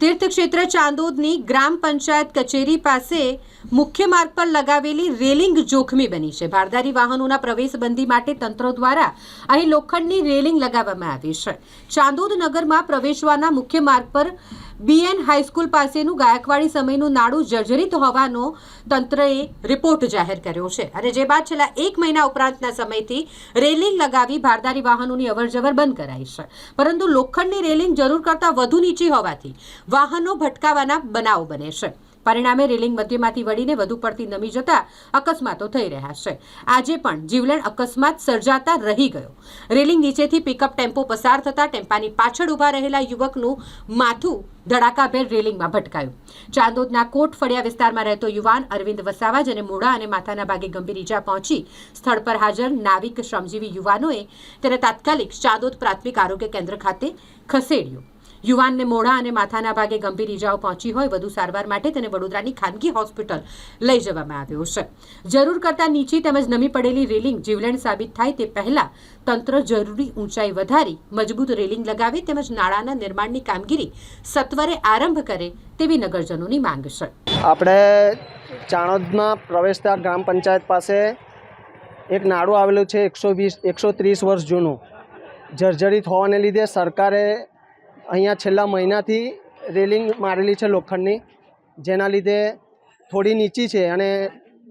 તીર્થક્ષેત્ર ચાંદોદની ગ્રામ પંચાયત કચેરી પાસે મુખ્ય માર્ગ પર લગાવેલી રેલિંગ જોખમી બની છે. ભારદારી વાહનોના પ્રવેશબંધી માટે તંત્ર દ્વારા અહીં લોખંડની રેલિંગ લગાવવામાં આવી છે. ચાંદોદ નગરમાં પ્રવેશવાના મુખ્ય માર્ગ પર બીએન હાઈસ્કૂલ પાસેનું ગાયકવાડી સમયનું નાડું જર્જરિત હોવાનો તંત્રએ રિપોર્ટ જાહેર કર્યો છે. અને જે બાદ છેલ્લા એક મહિના ઉપરાંતના સમયથી રેલિંગ લગાવી ભારદારી વાહનોની અવરજવર બંધ કરાઈ છે. પરંતુ લોખંડની રેલિંગ જરૂર કરતાં વધુ નીચી હોવાથી વાહનો ભટકાવાના બનાવો બને છે. પરિણામે રેલિંગ મધ્યમાંથી વળીને વધુ પડતી નમી જતા અકસ્માતો થઈ રહ્યા છે. આજે પણ જીવલેણ અકસ્માત સર્જાતા રહી ગયો. રેલિંગ નીચેથી પિકઅપ ટેમ્પો પસાર થતા ટેમ્પાની પાછળ ઊભા રહેલા યુવકનું માથું ધડાકાભેર રેલિંગમાં ભટકાયું. ચાંદોદના કોટ ફળિયા વિસ્તારમાં રહેતો યુવાન અરવિંદ વસાવા જેને મોઢા અને માથાના ભાગે ગંભીર ઈજા પહોંચી સ્થળ પર હાજર નાવિક શ્રમજીવી યુવાનોએ તેને તાત્કાલિક ચાંદોદ પ્રાથમિક આરોગ્ય કેન્દ્ર ખાતે ખસેડ્યો. યુવાનને મોઢા અને માથાના ભાગે ગંભીર ઈજાઓ પહોંચી હોય, વધુ સારવાર માટે તેને વડોદરાની ખાનગી હોસ્પિટલ લઈ જવામાં આવ્યો છે. જરૂર કરતાં નીચી તેમજ નમી પડેલી રેલિંગ જીવલેણ સાબિત થાય તે પહેલા તંત્ર જરૂરી ઊંચાઈ વધારી, મજબૂત રેલિંગ લગાવે તેમજ નાળાના નિર્માણની કામગીરી સત્વરે આરંભ કરે તેવી નગરજનોની માંગ છે. આપણે ચાણોદમાં પ્રવેશતા ગ્રામ પંચાયત પાસે એક નાળું આવેલું છે એકસો વીસ, એકસો ત્રીસ વર્ષ જૂનું. જર્જરિત હોવાને લીધે સરકારે અહીંયા છેલ્લા મહિનાથી રેલિંગ મારેલી છે લોખંડની, જેના લીધે થોડી નીચી છે અને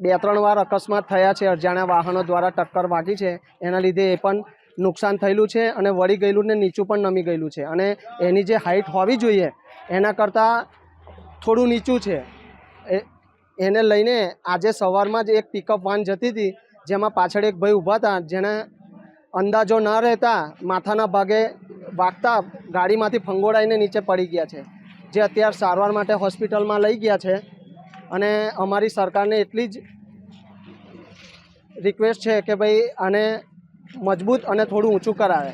બે ત્રણ વાર અકસ્માત થયા છે. અજાણ્યા વાહનો દ્વારા ટક્કર વાગી છે. એના લીધે એ પણ નુકસાન થયેલું છે અને વળી ગયેલું ને નીચું પણ નમી ગયેલું છે. અને એની જે હાઇટ હોવી જોઈએ, એના કરતાં થોડું નીચું છે. એને લઈને આજે સવારમાં જ એક પિકઅપ વાન જતી હતી, જેમાં પાછળ એક ભાઈ ઊભા હતા જેને અંદાજો ન રહેતા માથાના ભાગે વાગતા ગાડીમાંથી ફંગોળાઈને નીચે પડી ગયા છે. જે અત્યારે સારવાર માટે હોસ્પિટલમાં લઈ ગયા છે અને અમારી સરકારને એટલી જ રિક્વેસ્ટ છે કે ભાઈ આને મજબૂત અને થોડું ઊંચું કરાવે.